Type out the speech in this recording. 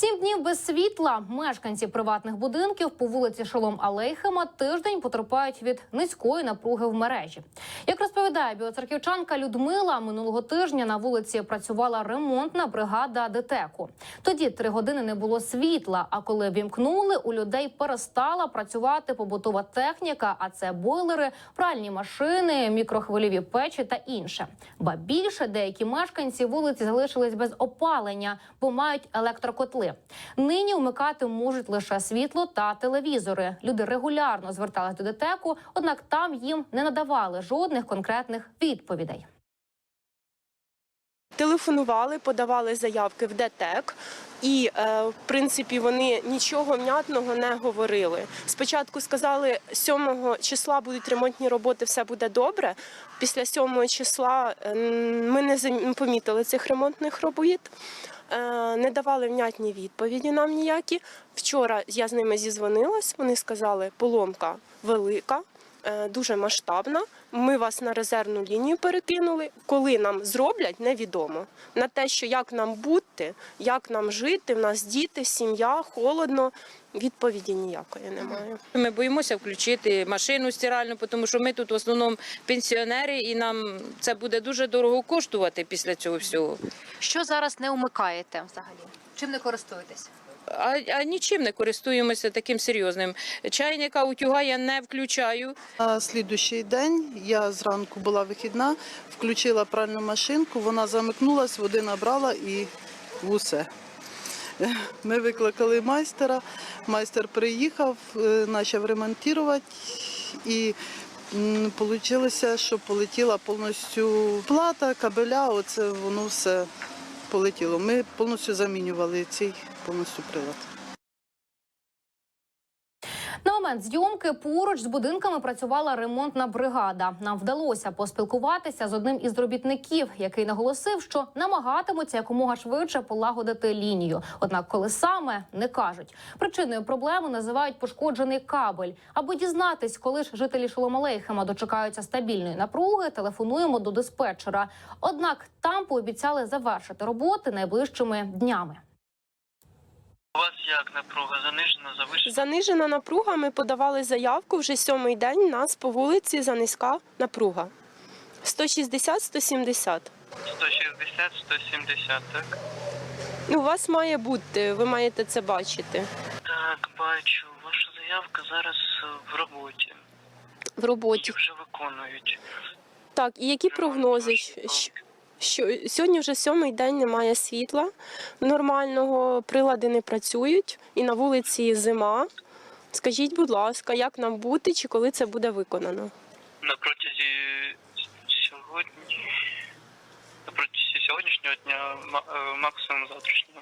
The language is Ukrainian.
Сім днів без світла мешканці приватних будинків по вулиці Шолом Алейхема тиждень потерпають від низької напруги в мережі. Як розповідає біоцерківчанка Людмила, минулого тижня на вулиці працювала ремонтна бригада ДТЕКу. Тоді три години не було світла. А коли вімкнули, у людей перестала працювати побутова техніка, а це бойлери, пральні машини, мікрохвильові печі та інше. Ба більше деякі мешканці вулиці залишились без опалення, бо мають електрокотли. Нині вмикати можуть лише світло та телевізори. Люди регулярно звертались до ДТЕКу, однак там їм не надавали жодних конкретних відповідей. Телефонували, подавали заявки в ДТЕК, і е, в принципі вони нічого внятного не говорили. Спочатку сказали, 7 числа будуть ремонтні роботи, все буде добре. Після 7 числа е, ми не помітили цих ремонтних робіт. Е, Не давали внятні відповіді нам ніякі. Вчора я з ними зізвонилась. Вони сказали, поломка велика, дуже масштабна. Ми вас на резервну лінію перекинули. Коли нам зроблять, невідомо. На те, що як нам бути, як нам жити, в нас діти, сім'я, холодно. Відповіді ніякої немає. Ми боїмося включити машину стиральну, тому що ми тут в основному пенсіонери, і нам це буде дуже дорого коштувати після цього всього. Що зараз не умикаєте взагалі? Чим не користуєтесь? А, а нічим не користуємося таким серйозним. Чайника утюга я не включаю. На слідуючий день я зранку була вихідна, включила пральну машинку, вона замикнулась, води набрала і в усе. Ми викликали майстера, майстер приїхав, е, почав ремонтувати і вийшло, що полетіла повністю плата, кабеля, оце воно все полетіло. Ми повністю замінювали цей повністю прилад. На момент зйомки поруч з будинками працювала ремонтна бригада. Нам вдалося поспілкуватися з одним із робітників, який наголосив, що намагатимуться якомога швидше полагодити лінію. Однак, коли саме не кажуть, причиною проблеми називають пошкоджений кабель. Аби дізнатись, коли ж жителі Шоломалейхема дочекаються стабільної напруги, телефонуємо до диспетчера. Однак там пообіцяли завершити роботи найближчими днями. У вас як напруга занижена, завищена? Занижена напруга. Ми подавали заявку вже сьомий день. у Нас по вулиці занизька напруга. 160-170. 160, 170, так? Ну, у вас має бути, ви маєте це бачити Так, бачу. Ваша заявка зараз е, в роботі. в роботі. Її вже виконують. Так, і які прогнози? Ваші Щ- щ- помилки. Що сьогодні вже сьомий день немає світла нормального, прилади не працюють, і на вулиці зима. Скажіть, будь ласка, як нам бути чи коли це буде виконано? На протязі сьогодні. На протязі сьогоднішнього дня, е, максимум завтрашнього.